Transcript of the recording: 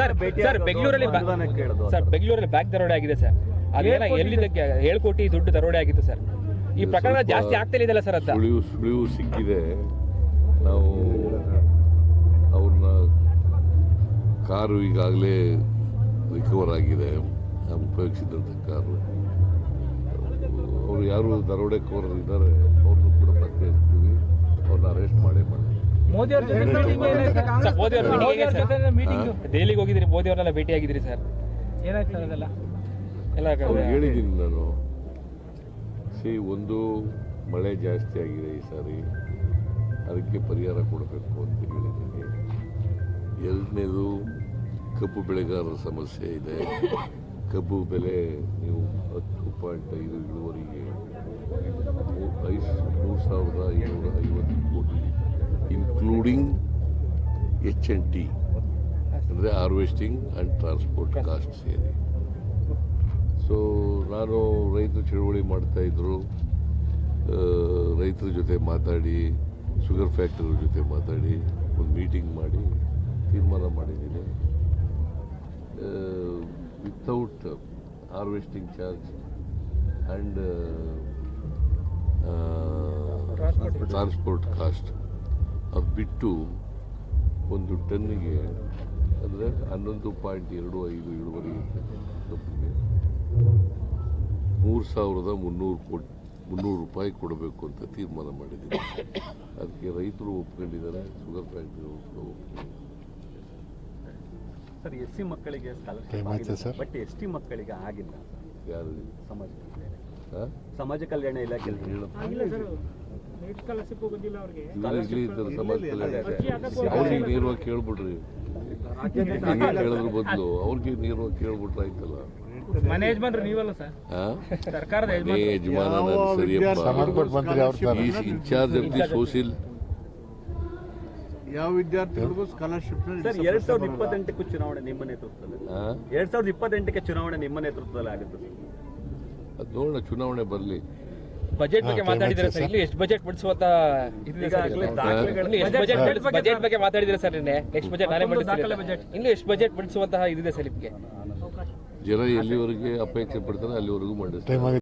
Sir sir ಬೆಂಗಳೂರಲ್ಲಿ. Sir ಬೆಂಗಳೂರಲ್ಲಿ bank ದರೋಡೆ ಆಗಿದೆ ಸರ್. ಅದೇನ ಎಲ್ಲಿದ್ದಕ್ಕೆ ಏಳು ಕೋಟಿ ದುಡ್ಡು ದರೋಡೆ ಆಗಿತ್ತು ಸರ್. ಈ ಪ್ರಕರಣ ಜಾಸ್ತಿ ಆಗ್ತಾ ಇದೆಯಲ್ಲ ಸರ್ ಅಂತ ಸುಳಿವು ಸುಳಿವು ಸಿಕ್ಕಿದೆ. ನಾವು ಅವ್ರನ್ನ ಕಾರು ಈಗಾಗಲೇ ರಿಕವರ್ ಆಗಿದೆ. ಉಪಯೋಗಿಸಿದಂಥ ಕಾರು. ಅವರು ಯಾರು ದರೋಡೆಕೋರರು ಇದ್ದಾರೆ ಅವ್ರನ್ನೂ ಕೂಡ ಪತ್ತೆ ಹಚ್ತೀವಿ ಅವ್ರನ್ನ ಅರೆಸ್ಟ್ ಮಾಡೇ ಮಾಡ್ತೀವಿ ಮೋದಿ ಅವ್ರ ಜೊತೆ ಮೋದಿ ಅವ್ರ ಮೀಟಿಂಗ್ ದೆಹಲಿಗೆ ಹೋಗಿದ್ರಿ ಮೋದಿ ಅವ್ರನ್ನೆಲ್ಲ ಭೇಟಿ ಆಗಿದ್ರಿ ಸರ್? ಏನಾಯ್ತು ಸರ್ ಅದೆಲ್ಲ? ಎಲ್ಲ ಹೇಳಿದ್ದೀನಿ ನಾನು. ಸಿ ಒಂದು ಮಳೆ ಜಾಸ್ತಿ ಆಗಿದೆ ಈ ಸಾರಿ. ಅದಕ್ಕೆ ಪರಿಹಾರ ಕೊಡಬೇಕು ಅಂತ ಹೇಳಿದ್ದೀನಿ. ಎರಡನೇದು ಕಬ್ಬು ಬೆಳೆಗಾರರ ಸಮಸ್ಯೆ ಇದೆ. ಕಬ್ಬು ಬೆಲೆ ನೀವು ಹತ್ತು ಪಾಯಿಂಟ್ ಐದು ಇಳುವರಿಗೆ ಐದು ಮೂರು ಸಾವಿರದ ಐನೂರ ಐವತ್ತು ಕೋಟಿ. ಇನ್ಕ್ಲೂಡಿಂಗ್ ಎಚ್ ಎನ್ ಟಿ ಅಂದರೆ ಹಾರ್ವೆಸ್ಟಿಂಗ್ ಆ್ಯಂಡ್ ಟ್ರಾನ್ಸ್ಪೋರ್ಟ್ ಕಾಸ್ಟ್ ಸೇರಿ. ಸೊ ನಾನು ರೈತರು ಚಳುವಳಿ ಮಾಡ್ತಾಯಿದ್ರು ರೈತರ ಜೊತೆ ಮಾತಾಡಿ ಶುಗರ್ ಫ್ಯಾಕ್ಟರಿ ಜೊತೆ ಮಾತಾಡಿ ಒಂದು ಮೀಟಿಂಗ್ ಮಾಡಿ ತೀರ್ಮಾನ ಮಾಡಿದ್ದೀನಿ. Without harvesting charge and transport cost ಅದು ಬಿಟ್ಟು ಒಂದು ಟನ್ನಿಗೆ ಅಂದರೆ ಹನ್ನೊಂದು ಪಾಯಿಂಟ್ ಎರಡು ಐದು ಇಳುವರಿ ಕಬ್ಬಿಗೆ. ಮೂರು ಸಾವಿರದ ಮುನ್ನೂರು ಕೋಟಿ ಮುನ್ನೂರು ರೂಪಾಯಿ ಕೊಡಬೇಕು ಅಂತ ತೀರ್ಮಾನ ಮಾಡಿದ್ದೀನಿ. ಅದಕ್ಕೆ ರೈತರು ಒಪ್ಕೊಂಡಿದ್ದಾರೆ ಶುಗರ್ ಫ್ಯಾಕ್ಟ್ರಿ ಕೂಡ ಒಪ್ಕೊಂಡಿದ್ದಾರೆ. ಸರ್ ಎಸ್ ಸಿ ಮಕ್ಕಳಿಗೆ scholarship sir? But S T ಮಕ್ಕಳಿಗೆ ಆಗಿಲ್ಲ. ಯಾರು ಸಮಾಜ ಕಲ್ಯಾಣ? ಸಮಾಜ ಕಲ್ಯಾಣ ಇಲಾಖೆ ಅವ್ರಿಗೆ. ನೇರವಾಗಿ ಕೇಳ್ಬಿಡ್ರಿ. ಕೇಳಿದ್ರ ಬದಲು ಅವ್ರಿಗೆ ನೇರವಾಗಿ ಕೇಳ್ಬಿಟ್ರೆ ಆಯ್ತಲ್ಲ. ಇನ್ಚಾರ್ಜ್ ಆಫ್ ದಿ ಯಾವ ವಿದ್ಯಾರ್ಥಿಗಳಿಗೂ ಸ್ಕಾಲರ್ಶಿಪ್ ಸರ್ ಎರಡ್ ಸಾವಿರದ ಇಪ್ಪತ್ತೆಂಟಕ್ಕೆ ಚುನಾವಣೆ ನಿಮ್ಮ ನೇತೃತ್ವದಲ್ಲಿ. ಎರಡ್ ಸಾವಿರದ ಇಪ್ಪತ್ತೆಂಟಕ್ಕೆ ಚುನಾವಣೆ ನಿಮ್ಮ ನೇತೃತ್ವದಲ್ಲಿ ಆಗುತ್ತೆ ನೋಡೋಣ ಚುನಾವಣೆ ಬರಲಿ. ಬಜೆಟ್ ಬಗ್ಗೆ ಮಾತಾಡಿದ್ರೆ ಸರ್. ಇಲ್ಲಿ ಎಷ್ಟು ಬಜೆಟ್ ಬಿಡಿಸುವಂತ ಬಜೆಟ್ ಬಗ್ಗೆ ಮಾತಾಡಿದ್ರೆ ಸರ್ ನಿನ್ನೆ? ನೆಕ್ಸ್ಟ್ ಬಜೆಟ್ ನಾನೇ ಬಜೆಟ್ ಇನ್ನು ಎಷ್ಟು ಬಜೆಟ್ ಬಿಡಿಸುವಂತಹ ಇದಿದೆ ಸರ್ ನಿಮಗೆ? ಜನ ಎಲ್ಲಿವರೆಗೆ ಅಪೇಕ್ಷೆ ಪಡ್ತಾರೆ ಅಲ್ಲಿವರೆಗೂ ಮಾಡಿ